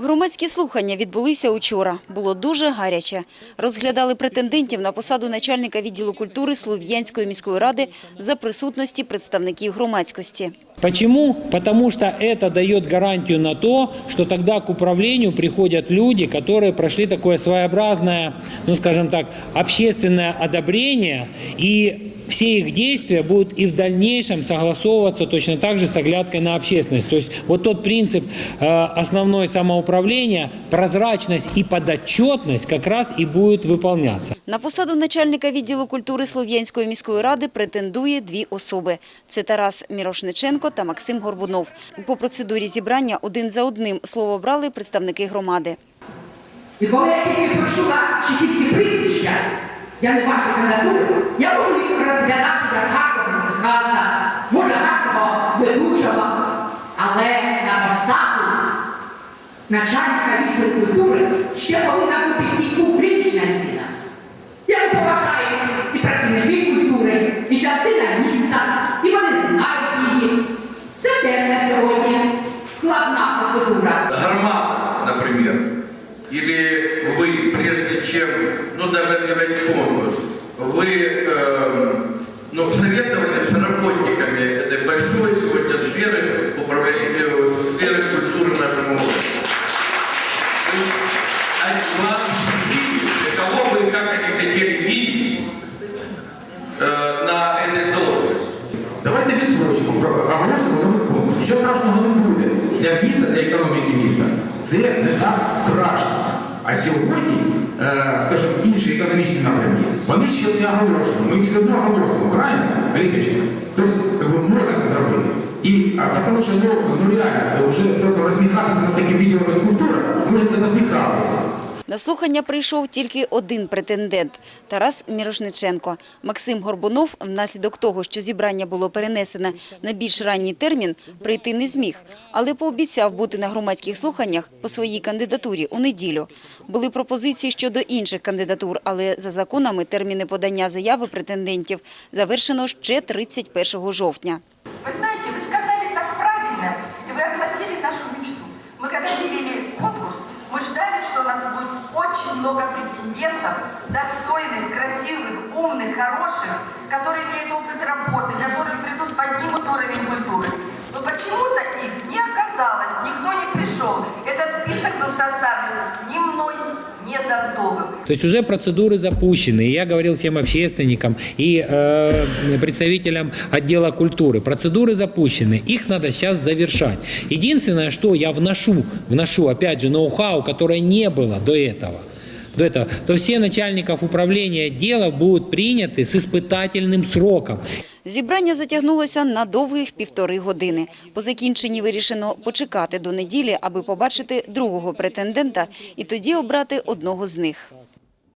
Громадські слухання відбулися учора. Було дуже гаряче. Розглядали претендентів на посаду начальника відділу культури Слов'янської міської ради за присутності представників громадськості. Почему? Потому что это дает гарантию на то, что тогда к управлению приходят люди, которые прошли такое своеобразное, ну скажем так, общественное одобрение, и все их действия будут и в дальнейшем согласовываться точно так же с оглядкой на общественность. То есть вот тот принцип э, основной самоуправления, прозрачность и подотчетность как раз и будет выполняться. На посаду начальника відділу культури Слов'янської міської ради претендує дві особи. Це Тарас Мірошниченко та Максим Горбунов. По процедурі зібрання один за одним слово брали представники громади. І коли я тільки почула, чи тільки прізвища, я не бачу кандидатури, я можу їх розглядати як гарного музиканта, може гарного ведучого, але на посаду начальника відділу культури ще повинна бути і публічна людина. Я не поважаю і працівники культури, і частина міста, і вони знають її. Це теж на сьогодні складна процедура. Громада, например, или вы, прежде чем, ну даже объявлять конкурс, вы э, ну, советовались с работниками этой большой сегодня сферы управления, э, сферы культуры нашего города. То есть, а вас видели, кого вы как они хотели видеть э, на этой должности. Давайте відсрочку про- оголосимо новий конкурс. Нічого страшного не буде. Для міста, для економіки міста. Це не так страшно. А сьогодні, е, скажімо, інші економічні напрямки, вони ще не оголошені. Ми їх все одно оголосимо, правильно? Олімпічно. Тобто, можна це зробити. І, а, тому що ну, ну реально, вже просто розміхатися над таким відділом як культура, можете насміхатися. На слухання прийшов тільки один претендент – Тарас Мірошниченко. Максим Горбунов, внаслідок того, що зібрання було перенесене на більш ранній термін, прийти не зміг, але пообіцяв бути на громадських слуханнях по своїй кандидатурі у неділю. Були пропозиції щодо інших кандидатур, але за законами терміни подання заяви претендентів завершено ще 31 жовтня. Вы знаете, вы сказали так правильно, и вы огласили нашу мечту. Мы когда объявили конкурс, мы ждали, много претендентов, достойных, красивых, умных, хороших, которые имеют опыт работы, которые придут, поднимут уровень культуры. Но почему-то их не оказалось, никто не пришел. Этот список был составлен ни мной, ни Завдовым. То есть уже процедуры запущены. И я говорил всем общественникам и э, представителям отдела культуры. Процедуры запущены. Их надо сейчас завершать. Единственное, что я вношу, вношу опять же ноу-хау, которое не было до этого. До этого, то все начальников управления отделов будут приняты с испытательным сроком. Зібрання затягнулося на довгих півтори години. По закінченні вирішено почекати до неділі, аби побачити другого претендента і тоді обрати одного з них.